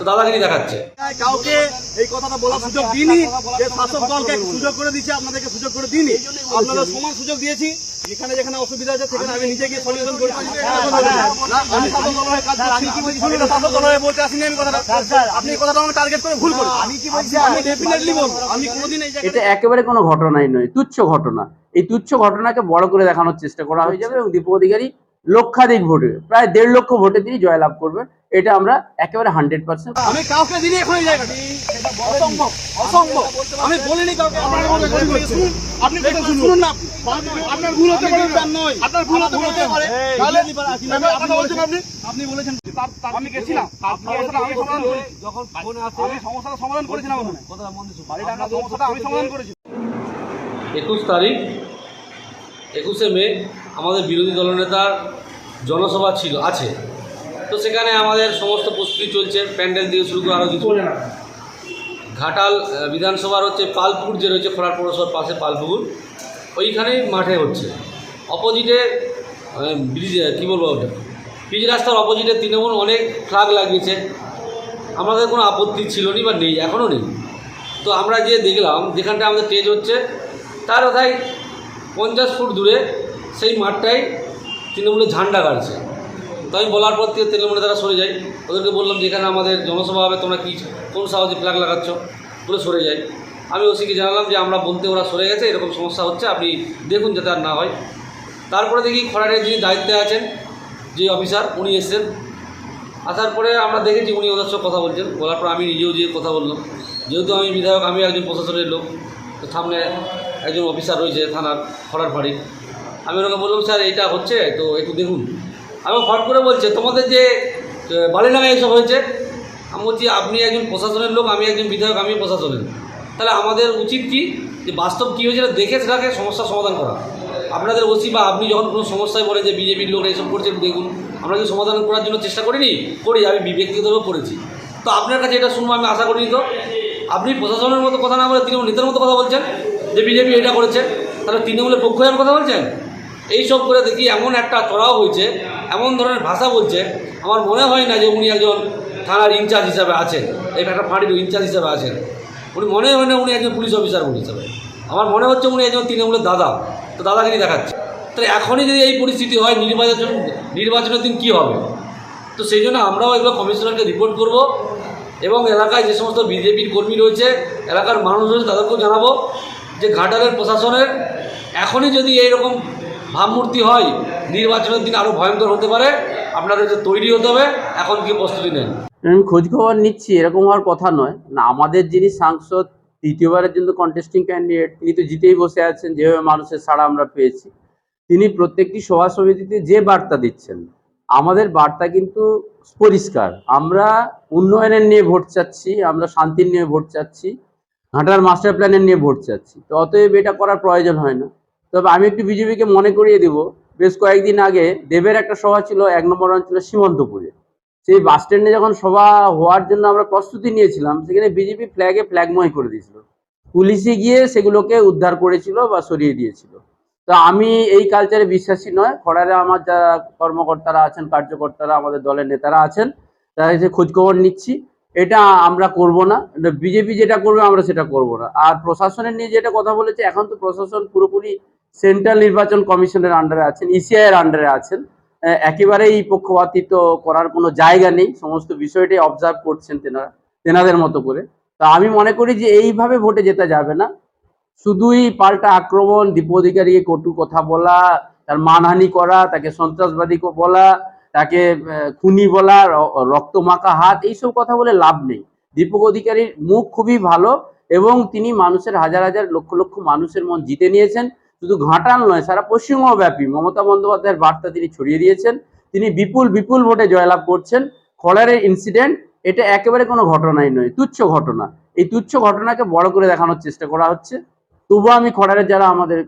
তো দাদাগিরি দেখাচ্ছে। কাউকে এই কথাটা বলার সুযোগ দিইনি যে শাসক দলকে সুযোগ করে আপনাদেরকে সুযোগ করে দিইনি। আপনাদের সমান সুযোগ দিয়েছি। যেখানে যেখানে অসুবিধা আছে সেখানে আমি নিজে গিয়ে সলিউশন করে আমি শাসক হয়ে কাজ আমি তো শাসক হয়ে বলতে আসিনি আমি কথাটা। আপনি কথাটা আমাকে টার্গেট করে ভুল করেন আমি কি বলছি? আমি ডেফিনেটলি বলব আমি কোনোদিন এই এটা একেবারে কোনো ঘটনাই নয় তুচ্ছ ঘটনা। এই তুচ্ছ ঘটনাকে বড় করে দেখানোর চেষ্টা করা হয়ে যাবে এবং দীপ অধিকারী লক্ষাধিক ভোটে প্রায় দেড় লক্ষ ভোটে তিনি জয়লাভ করবেন। এটা আমরা একেবারে হান্ড্রেড পার্সেন্ট আমি কাউকে এখন অসম্ভব অসম্ভব। আমি বলিনি কাউকে। আপনার শুনুন। আপনি কথা শুনুন না। আপনার ভুল হতে পারে তার নয় আপনার ভুল হতে পারে। তাহলে আপনি বলছেন। আপনি আপনি বলেছেন আমি গেছিলাম। আমি সমাধান করি যখন আমি সমস্যাটা সমাধান করেছিলাম ওখানে বাড়িটা আপনার সমস্যাটা আমি সমাধান করেছি একুশ তারিখ একুশে মে আমাদের বিরোধী দলনেতার জনসভা ছিল আছে। তো সেখানে আমাদের সমস্ত প্রস্তুতি চলছে প্যান্ডেল দিয়ে শুরু করে আরও কিছু। ঘাটাল বিধানসভার হচ্ছে পালপুর যে রয়েছে খোলার পৌরসভার পাশে পালপুকুর ওইখানেই মাঠে হচ্ছে। অপোজিটে ব্রিজ কী বলব ওটা? পিচ রাস্তার অপোজিটে তৃণমূল অনেক ফ্লাগ লাগিয়েছে। আমাদের কোনো আপত্তি ছিল নি বা নেই এখনও নেই। তো আমরা যে দেখলাম যেখানটা আমাদের স্টেজ হচ্ছে তার কোথায় পঞ্চাশ ফুট দূরে সেই মাঠটাই তৃণমূলের ঝান্ডা গাড়ছে। তো আমি বলার পর থেকে তৃণমূলে তারা সরে যায় ওদেরকে বললাম যে, এখানে আমাদের জনসভা হবে, তোমরা কী, কোন সাহসে ফ্ল্যাগ লাগাচ্ছ? বলে সরে যায় আমি ওসিকে জানালাম যে, আমরা বলতে ওরা সরে গেছে, এরকম সমস্যা হচ্ছে, আপনি দেখুন যাতে আর না হয়। তারপরে দেখি খরারের যিনি দায়িত্বে আছেন, যে অফিসার, উনি এসেছেন। আসার পরে আমরা দেখেছি উনি ওদের সঙ্গে কথা বলছেন। বলার পর আমি নিজেও যে কথা বললাম। যেহেতু আমি বিধায়ক আমি একজন প্রশাসনের লোক সামনে একজন অফিসার রয়েছে থানার খরার বাড়ির আমি ওনাকে বললাম, স্যার, এটা হচ্ছে, তো একটু দেখুন। আমি ফট করে বলছে, তোমাদের যে বালিনাগায় এসব হয়েছে, আমি বলছি, আপনি একজন প্রশাসনের লোক, আমি একজন বিধায়ক আমি প্রশাসনের। তাহলে আমাদের উচিত কি, যে বাস্তব কী হয়েছে দেখে সেটাকে সমস্যার সমাধান করা। আপনাদের ওসি বা আপনি যখন কোনো সমস্যায় বলে যে বিজেপির লোক এইসব করছে দেখুন। আমরা কি সমাধান করার জন্য চেষ্টা করিনি, করি, আমি ব্যক্তিগতভাবে করেছি। তো আপনার কাছে এটা শুনব, আমি আশা করিনি তো। আপনি প্রশাসনের মতো কথা না বলে তৃণমূল নেতার মতো কথা বলছেন, যে বিজেপি এটা করেছে, তাহলে তৃণমূলের পক্ষ কথা বলছেন? এই সব করে দেখি এমন একটা চড়াও হয়েছে, এমন ধরনের ভাষা বলছে, আমার মনে হয় না যে উনি একজন থানার ইনচার্জ হিসাবে আছেন, এই একটা পার্টির ইনচার্জ হিসাবে আছেন। উনি মনে হয় না উনি একজন পুলিশ অফিসার বলে হিসাবে। আমার মনে হচ্ছে উনি একজন তৃণমূলের দাদা, তো দাদাগিরি দেখাচ্ছে। তাহলে এখনই যদি এই পরিস্থিতি হয়, নির্বাচন নির্বাচনের দিন কী হবে? তো সেই জন্য আমরাও এগুলো কমিশনারকে রিপোর্ট করব এবং এলাকায় যে সমস্ত বিজেপির কর্মী রয়েছে, এলাকার মানুষ রয়েছে, তাদেরকেও জানাব। যে ঘাটালের প্রশাসনের, এখনই যদি এইরকম ভাবমূর্তি হয়, নির্বাচনের দিন আরও ভয়ঙ্কর হতে পারে, আপনাদের যে তৈরি হতে হবে, এখন কি প্রস্তুতি নেন? আমি খোঁজ খবর নিচ্ছি, এরকম হওয়ার কথা নয়। না, আমাদের যিনি সাংসদ তৃতীয়বারের জন্য কন্টেস্টিং ক্যান্ডিডেট তিনি তো জিতেই বসে আছেন, যেভাবে মানুষের সাড়া আমরা পেয়েছি। তিনি প্রত্যেকটি সভা সমিতিতে যে বার্তা দিচ্ছেন, আমাদের বার্তা কিন্তু পরিষ্কার। আমরা উন্নয়নের নিয়ে ভোট চাচ্ছি, আমরা শান্তির নিয়ে ভোট চাচ্ছি। ঘাটার মাস্টার প্ল্যানের নিয়ে ভোট চাচ্ছি তো অতএব এটা করার প্রয়োজন হয় না। তবে আমি একটু বিজেপিকে মনে করিয়ে দেব, বেশ কয়েকদিন আগে দেবের একটা সভা ছিল, এক নম্বর অঞ্চলে সীমন্তপুরে। সেই বাস স্ট্যান্ডে যখন সভা হওয়ার জন্য আমরা প্রস্তুতি নিয়েছিলাম, সেখানে বিজেপি ফ্ল্যাগে ফ্ল্যাগময় করে দিয়েছিল। পুলিশে গিয়ে সেগুলোকে উদ্ধার করেছিল বা সরিয়ে দিয়েছিল। তো আমি এই কালচারে বিশ্বাসী নয়। খড়ারে আমার যারা কর্মকর্তারা আছেন, কার্যকর্তারা, আমাদের দলের নেতারা আছেন তারা এসে খোঁজখবর নিচ্ছি। এটা আমরা করব না বিজেপি যেটা করবে আমরা সেটা করব না। আর প্রশাসনের নিয়ে যেটা কথা বলেছে, এখন তো প্রশাসন পুরোপুরি সেন্ট্রাল নির্বাচন কমিশনের আন্ডারে আছেন ইসিআই এর আন্ডারে আছেন। একেবারেই পক্ষপাতিত্ব করার কোনো জায়গা নেই, সমস্ত বিষয়টাই অবজার্ভ করছেন তেনারা, তেনাদের মতো করে। তা আমি মনে করি যে এইভাবে ভোটে যেতে যাবে না। শুধুই পাল্টা আক্রমণ, দীপ অধিকারীকে কটু কথা বলা, তার মানহানি করা, তাকে সন্ত্রাসবাদী বলা তাকে খুনি বলা রক্ত মাখা হাত, এইসব কথা বলে লাভ নেই। দীপক অধিকারীর মুখ খুবই ভালো এবং তিনি মানুষের হাজার হাজার লক্ষ লক্ষ মানুষের মন জিতে নিয়েছেন। শুধু ঘাটাল নয়, সারা পশ্চিমবঙ্গব্যাপী মমতা বন্দ্যোপাধ্যায়ের বার্তা তিনি ছড়িয়ে দিয়েছেন। তিনি বিপুল বিপুল ভোটে জয়লাভ করছেন। খড়ারের ইনসিডেন্ট এটা একেবারে কোনো ঘটনাই নয়, তুচ্ছ ঘটনা। এই তুচ্ছ ঘটনাকে বড় করে দেখানোর চেষ্টা করা হচ্ছে। তবুও আমি খড়ারের যারা আমাদের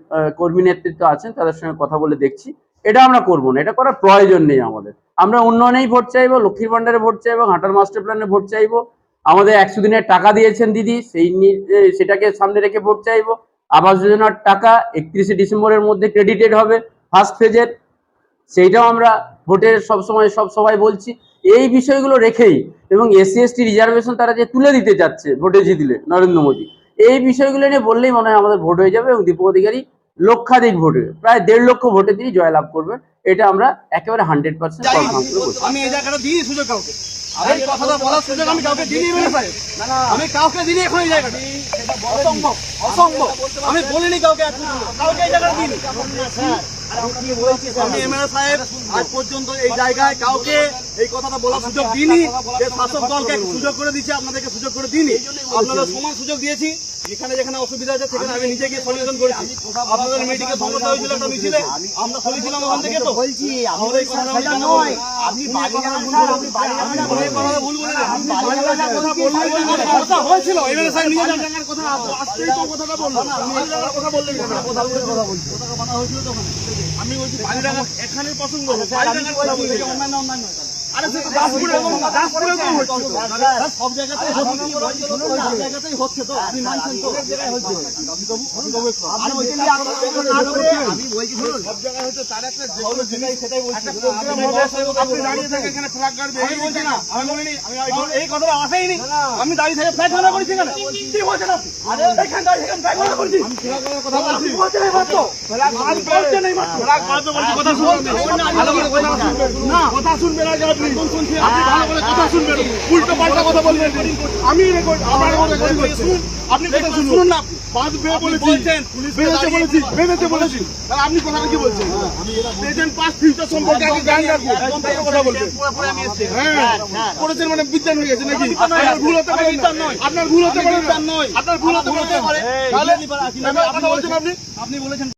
কর্মী নেতৃত্ব আছেন, তাদের সঙ্গে কথা বলে দেখছি। এটা আমরা করব না, এটা করার প্রয়োজন নেই আমাদের। আমরা উন্নয়নেই ভোট চাইব, লক্ষ্মীর ভান্ডারে ভোট চাইব ঘাটার মাস্টার প্ল্যানে ভোট চাইব। আমাদের একশো দিনের টাকা দিয়েছেন দিদি, সেই সেটাকে সামনে রেখে ভোট চাইব। আবাস যোজনার টাকা একত্রিশে ডিসেম্বরের মধ্যে ক্রেডিটেড হবে, ফার্স্ট ফেজের। সেইটাও আমরা ভোটের সব সময়, সব সবাই বলছি। এই বিষয়গুলো রেখেই এবং এসসি, এসটি রিজার্ভেশন তারা যে তুলে দিতে চাচ্ছে, ভোটে জিতলে নরেন্দ্র মোদী, এই বিষয়গুলো নিয়ে বললেই মনে হয় আমাদের ভোট হয়ে যাবে এবং দীপক অধিকারী লক্ষাধিক ভোটে প্রায় দেড় লক্ষ ভোটে তিনি জয়লাভ করবেন। এটা আমরা একেবারে হান্ড্রেড পার্সেন্ট কনফার্ম করে বলছি। আমি এই জায়গাটা দিই সুযোগ কাউকে। এই কথাটা বলার সুযোগ আমি কাউকে দিইনি সাহেব আমি কাউকে দিইনি এখন এই জায়গাটা। অসম্ভব অসম্ভব। আমি বলিনি কাউকে কাউকে এই জায়গাটা দিইনি আমি এম এমএলএ সাহেব আজ পর্যন্ত এই জায়গায় কাউকে এই কথাটা বলার সুযোগ দিইনি যে শাসক দলকে সুযোগ করে দিচ্ছে আপনাদেরকে সুযোগ করে দিইনি। আপনাদের সমান সুযোগ দিয়েছি যেখানে যেখানে অসুবিধা আছে সেখানে আমি নিজে গিয়ে সলিউশন করেছি আপনাদের মিটিংয়ে সমস্যা হয়েছিল একটা মিছিলে আমরা সরিয়েছিলাম ওখান থেকে তো। বলছি কথা বললেন, কথা বলছি। আমি বলছি এখানে পছন্দ কথা অন্যান্য অন্যান্য সব জায়গাতেই হচ্ছে তো আপনি মানছেন তো আমি বলছি শুনুন সব জায়গায় হচ্ছে তার একটা সেটাই সেটাই বলছি আপনি দাঁড়িয়ে থেকে এখানে ফ্ল্যাগ গাড়বে আমি বলছি না আমি বলিনি এই- কথাটা আসেইনি আমি দাঁড়িয়ে থেকে ফ্ল্যাগ গাড়া করেছি এখানে কি বলছেন আপনি এখানে দাঁড়িয়ে এখানে ফ্ল্যাগ গাড়া করেছি আমি ফ্ল্যাগ গাড়ার কথা বলছি বলছেন এই মাত্র ফ্ল্যাগ বলছেন এই মাত্র ফ্ল্যাগ গাড়বে বলছি কথা শুনবেন না কথা শুনবেন আগে মানে বিজ্ঞান হয়ে গেছে নাকি আপনার ভুল হতে পারে নয় আপনার ভুল হতে পারে নয় আপনার ভুল হতে আপনি বলেছেন